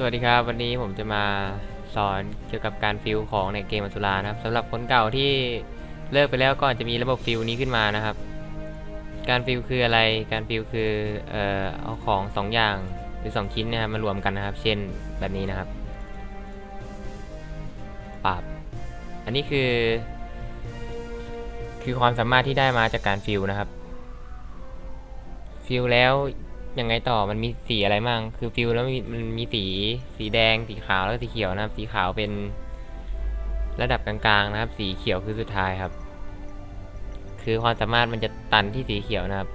สวัสดีครับ วันนี้ผมจะมาสอนเกี่ยวกับการฟิลของในเกมอสุรานะครับสำหรับคนเก่าที่เลิกไปแล้วก่อนจะมีระบบฟิลนี้ขึ้นมานะครับ การฟิลคืออะไรการฟิลคือเอ่อเอาของสองอย่างหรือสองชิ้นนะครับมารวมกันนะครับ เช่นแบบนี้นะครับปรับอันนี้คือ คือความสามารถที่ได้มาจากการฟิลนะครับฟิลแล้ว ยังไงต่อมันมีสีอะไรมั่งคือฟิลแล้วมันมีสีสีแดงสีขาวแล้วก็สีเขียวนะครับ สีขาวเป็นระดับกลางๆนะครับ สีเขียวคือสุดท้ายครับ คือความสามารถมันจะตันที่สีเขียวนะครับ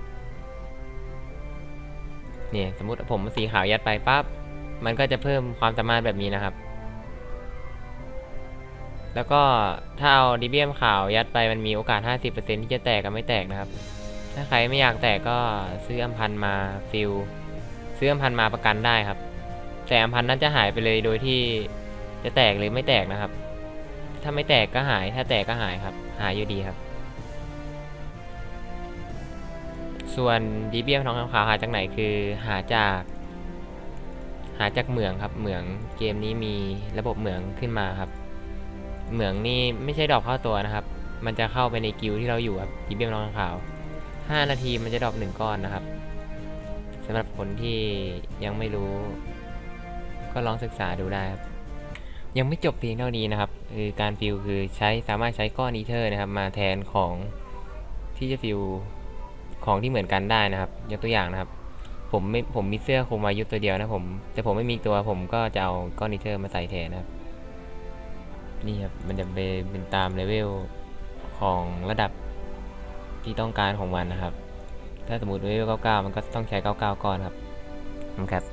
เนี่ยสมมติผมสีขาวยัดไปปั๊บมันก็จะเพิ่มความสามารถแบบนี้นะครับ แล้วก็ถ้าเอาดิเบียมขาวยัดไปมันมีโอกาส 50%ที่จะแตกกับไม่แตกนะครับ ถ้าใครไม่อยากแตกก็ซื้ออัมพันมาฟิลซื้ออัมพันมาประกันได้ครับ แต่อัมพันนั้นจะหายไปเลยโดยที่จะแตกหรือไม่แตกนะครับ ถ้าไม่แตกก็หาย ถ้าแตกก็หายครับ หายอยู่ดีครับ ส่วนดีเบียมทองคำขาวหาจากไหนคือหาจาก หาจากเหมืองครับ เหมืองเกมนี้มีระบบเหมืองขึ้นมาครับ เหมืองนี่ไม่ใช่ดอกเข้าตัวนะครับ มันจะเข้าไปในกิลด์ที่เราอยู่ครับดีเบียมทองคำขาว 5 นาทีมันจะดรอปหนึ่งก้อนนะครับสำหรับคนที่ยังไม่รู้ ก็ลองศึกษาดูได้ครับยังไม่จบเพียงเท่านี้นะครับคือการฟิลคือใช้สามารถใช้ก้อนอีเทอร์นะครับ มาแทนของที่จะฟิลของที่เหมือนกันได้นะครับ ยกตัวอย่างนะครับ ผมไม่ผมมีเสื้อโคมายุตัวเดียวนะผมแต่ผมไม่มีตัวผมก็จะเอาก้อนอีเทอร์มาใส่แทนนะครับ นี่ครับมันจะเป็นเป็นตามเลเวลของระดับ ที่ต้องการของมันนะครับ ถ้าสมมติเลเวล99มันก็ต้องใช้99ก้อนครับนะครับ